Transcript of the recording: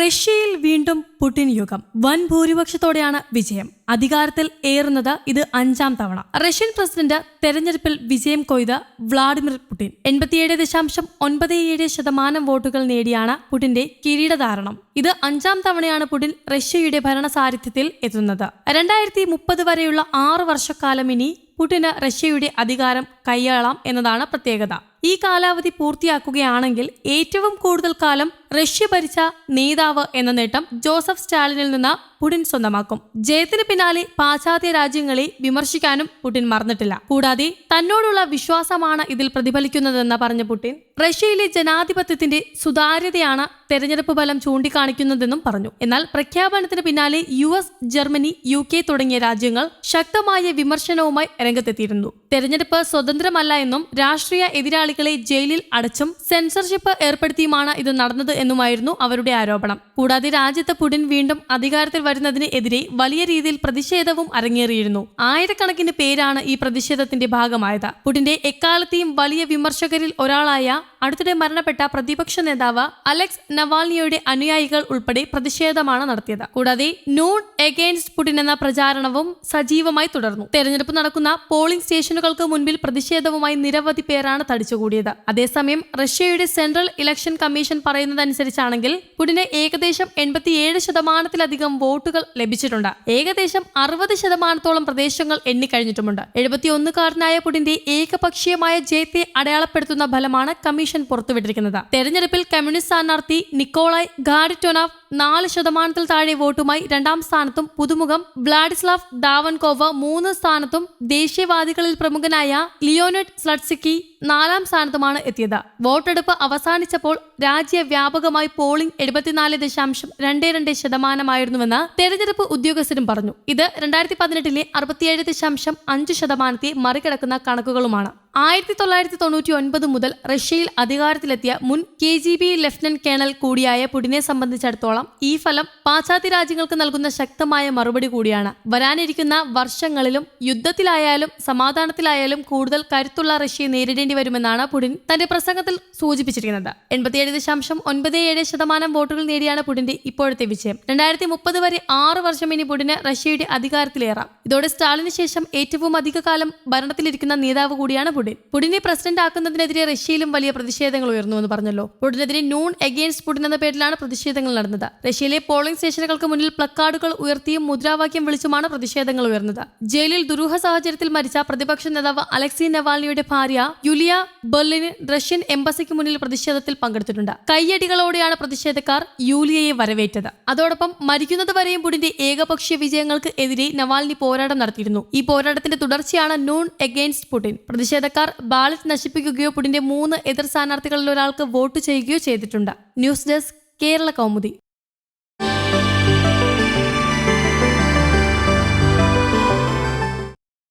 റഷ്യയിൽ വീണ്ടും പുടിൻ യുഗം. വൻ ഭൂരിപക്ഷത്തോടെയാണ് വിജയം. അധികാരത്തിൽ ഏറുന്നത് ഇത് അഞ്ചാം തവണ. റഷ്യൻ പ്രസിഡന്റ് തെരഞ്ഞെടുപ്പിൽ വിജയം കൊയ്ത വ്ളാഡിമിർ പുടിൻ. എൺപത്തിയേഴ് ദശാംശം ഒൻപത് ഏഴ് ശതമാനം വോട്ടുകൾ നേടിയാണ് പുടിന്റെ കിരീടധാരണം. ഇത് അഞ്ചാം തവണയാണ് പുടിൻ റഷ്യയുടെ ഭരണസാരഥ്യത്തിൽ എത്തുന്നത്. രണ്ടായിരത്തി മുപ്പത് വരെയുള്ള ആറ് വർഷക്കാലം ഇനി പുടിന് റഷ്യയുടെ അധികാരം കൈയാളാം എന്നതാണ് പ്രത്യേകത. ഈ കാലാവധി പൂർത്തിയാക്കുകയാണെങ്കിൽ ഏറ്റവും കൂടുതൽ കാലം റഷ്യ ഭരിച്ച നേതാവ് എന്ന നേട്ടം ജോസഫ് സ്റ്റാലിനിൽ നിന്ന് പുടിൻ സ്വന്തമാക്കും. ജയത്തിന് പിന്നാലെ പാശ്ചാത്യ രാജ്യങ്ങളെ വിമർശിക്കാനും പുടിൻ മറന്നിട്ടില്ല. കൂടാതെ തന്നോടുള്ള വിശ്വാസമാണ് ഇതിൽ പ്രതിഫലിക്കുന്നതെന്ന് പറഞ്ഞ പുടിൻ റഷ്യയിലെ ജനാധിപത്യത്തിന്റെ സുതാര്യതയാണ് തെരഞ്ഞെടുപ്പ് ഫലം ചൂണ്ടിക്കാണിക്കുന്നതെന്നും പറഞ്ഞു. എന്നാൽ പ്രഖ്യാപനത്തിന് പിന്നാലെ U S Germany U K തുടങ്ങിയ രാജ്യങ്ങൾ ശക്തമായ വിമർശനവുമായി രംഗത്തെത്തിയിരുന്നു. തെരഞ്ഞെടുപ്പ് സ്വതന്ത്രമല്ല എന്നും രാഷ്ട്രീയ എതിരാളികളെ ജയിലിൽ അടച്ചും സെൻസർഷിപ്പ് ഏർപ്പെടുത്തിയുമാണ് ഇത് നടന്നത് എന്നുമായിരുന്നു അവരുടെ ആരോപണം. കൂടാതെ രാജ്യത്തെ പുടിൻ വീണ്ടും അധികാരത്തിൽ വരുന്നതിന് എതിരെ വലിയ രീതിയിൽ പ്രതിഷേധവും അരങ്ങേറിയിരുന്നു. ആയിരക്കണക്കിന് പേരാണ് ഈ പ്രതിഷേധത്തിന്റെ ഭാഗമായത്. പുടിന്റെ എക്കാലത്തെയും വലിയ വിമർശകരിൽ ഒരാളായ അടുത്തിടെ മരണപ്പെട്ട പ്രതിപക്ഷ നേതാവ് അലക്സ് നവാൽനിയുടെ അനുയായികൾ ഉൾപ്പെടെ പ്രതിഷേധമാണ് നടത്തിയത്. കൂടാതെ നൂൺ എഗെയിൻസ്റ്റ് പുടിൻ എന്ന പ്രചാരണവും സജീവമായി തുടർന്നു. തെരഞ്ഞെടുപ്പ് നടക്കുന്ന പോളിംഗ് സ്റ്റേഷനുകൾക്ക് മുൻപിൽ പ്രതിഷേധവുമായി നിരവധി പേരാണ് തടിച്ചുകൂടിയത്. അതേസമയം റഷ്യയുടെ സെൻട്രൽ ഇലക്ഷൻ കമ്മീഷൻ പറയുന്നതനുസരിച്ചാണെങ്കിൽ പുടിന് ഏകദേശം എൺപത്തിയേഴ് ശതമാനത്തിലധികം വോട്ടുകൾ ലഭിച്ചിട്ടുണ്ട്. ഏകദേശം അറുപത് ശതമാനത്തോളം പ്രദേശങ്ങൾ എണ്ണിക്കഴിഞ്ഞിട്ടുമുണ്ട്. എഴുപത്തിയൊന്നുകാരനായ പുടിന്റെ ഏകപക്ഷീയമായ ജയത്തെ അടയാളപ്പെടുത്തുന്ന ഫലമാണ് കമ്മീഷൻ പുറത്തുവിട്ടിരിക്കുന്നത്. തെരഞ്ഞെടുപ്പിൽ കമ്മ്യൂണിസ്റ്റ് സ്ഥാനാർത്ഥി നിക്കോളായ് ഗാഡിറ്റോനാവ് നാല് ശതമാനത്തിൽ താഴെ വോട്ടുമായി രണ്ടാം സ്ഥാനത്തും പുതുമുഖം വ്ളാഡിസ്ലാവ് ദാവൻകോവ് മൂന്ന് സ്ഥാനത്തും ദേശീയവാദികളിൽ പ്രമുഖനായ ലിയോനഡ് സ്ലട്സിക്കി നാലാം സ്ഥാനത്തുമാണ് എത്തിയത്. വോട്ടെടുപ്പ് അവസാനിച്ചപ്പോൾ രാജ്യവ്യാപകമായി പോളിംഗ് എഴുപത്തിനാല് ദശാംശം രണ്ട് രണ്ട് ശതമാനമായിരുന്നുവെന്ന് തെരഞ്ഞെടുപ്പ് ഉദ്യോഗസ്ഥരും പറഞ്ഞു. ഇത് രണ്ടായിരത്തി പതിനെട്ടിലെ അറുപത്തിയേഴ് ദശാംശം അഞ്ച് ശതമാനത്തെ മറികടക്കുന്ന കണക്കുകളുമാണ്. ആയിരത്തി തൊള്ളായിരത്തി തൊണ്ണൂറ്റി ഒൻപത് മുതൽ റഷ്യയിൽ അധികാരത്തിലെത്തിയ മുൻ K G B lieutenant colonel കൂടിയായ പുടിനെ സംബന്ധിച്ചിടത്തോളം ഈ ഫലം പാശ്ചാത്യ രാജ്യങ്ങൾക്ക് നൽകുന്ന ശക്തമായ മറുപടി കൂടിയാണ്. വരാനിരിക്കുന്ന വർഷങ്ങളിലും യുദ്ധത്തിലായാലും സമാധാനത്തിലായാലും കൂടുതൽ കരുത്തുള്ള റഷ്യയെ നേരിടേണ്ടി വരുമെന്നാണ് പുടിൻ തന്റെ പ്രസംഗത്തിൽ സൂചിപ്പിച്ചിരിക്കുന്നത്. എൺപത്തിയേഴ് ദശാംശം ഒൻപത് ഏഴ് ശതമാനം വോട്ടുകൾ നേടിയാണ് പുടിന്റെ ഇപ്പോഴത്തെ വിജയം. രണ്ടായിരത്തി മുപ്പത് വരെ ആറ് വർഷം ഇനി പുടിന് റഷ്യയുടെ അധികാരത്തിലേറാം. ഇതോടെ സ്റ്റാലിന് ശേഷം ഏറ്റവും അധിക കാലം ഭരണത്തിലിരിക്കുന്ന നേതാവ് കൂടിയാണ് പുടിൻ. പുടിനെ പ്രസിഡന്റ് ആക്കുന്നതിനെതിരെ റഷ്യയിലും വലിയ പ്രതിഷേധങ്ങൾ ഉയർന്നു എന്ന് പറഞ്ഞല്ലോ. പുടിനെതിരെ നൂൺ എഗെയിൻസ്റ്റ് പുടിൻ എന്ന പേരിലാണ് പ്രതിഷേധങ്ങൾ നടന്നത്. റഷ്യയിലെ പോളിംഗ് സ്റ്റേഷനുകൾക്ക് മുന്നിൽ പ്ലക്കാർഡുകൾ ഉയർത്തിയും മുദ്രാവാക്യം വിളിച്ചുമാണ് പ്രതിഷേധങ്ങൾ ഉയർന്നത്. ജയിലിൽ ദുരൂഹ സാഹചര്യത്തിൽ മരിച്ച പ്രതിപക്ഷ നേതാവ് അലക്സി നവാൽനിയുടെ ഭാര്യ യുലിയ ബെർലിന് റഷ്യൻ എംബസിക്ക് മുന്നിൽ പ്രതിഷേധത്തിൽ പങ്കെടുത്തിട്ടുണ്ട്. കയ്യടികളോടെയാണ് പ്രതിഷേധക്കാർ യൂലിയയെ വരവേറ്റത്. അതോടൊപ്പം മരിക്കുന്നത് വരെയും പുടിന്റെ ഏകപക്ഷീയ വിജയങ്ങൾക്ക് എതിരെ നവാൽനി പോരാട്ടം നടത്തിയിരുന്നു. ഈ പോരാട്ടത്തിന്റെ തുടർച്ചയാണ് നൂൺ എഗെയിൻസ്റ്റ് പുടിൻ. പ്രതിഷേധക്കാർ ബാലറ്റ് നശിപ്പിക്കുകയോ പുടിന്റെ മൂന്ന് എതിർ സ്ഥാനാർത്ഥികളിൽ ഒരാൾക്ക് വോട്ട് ചെയ്യുകയോ ചെയ്തിട്ടുണ്ട്. News desk Kerala Kaumudi.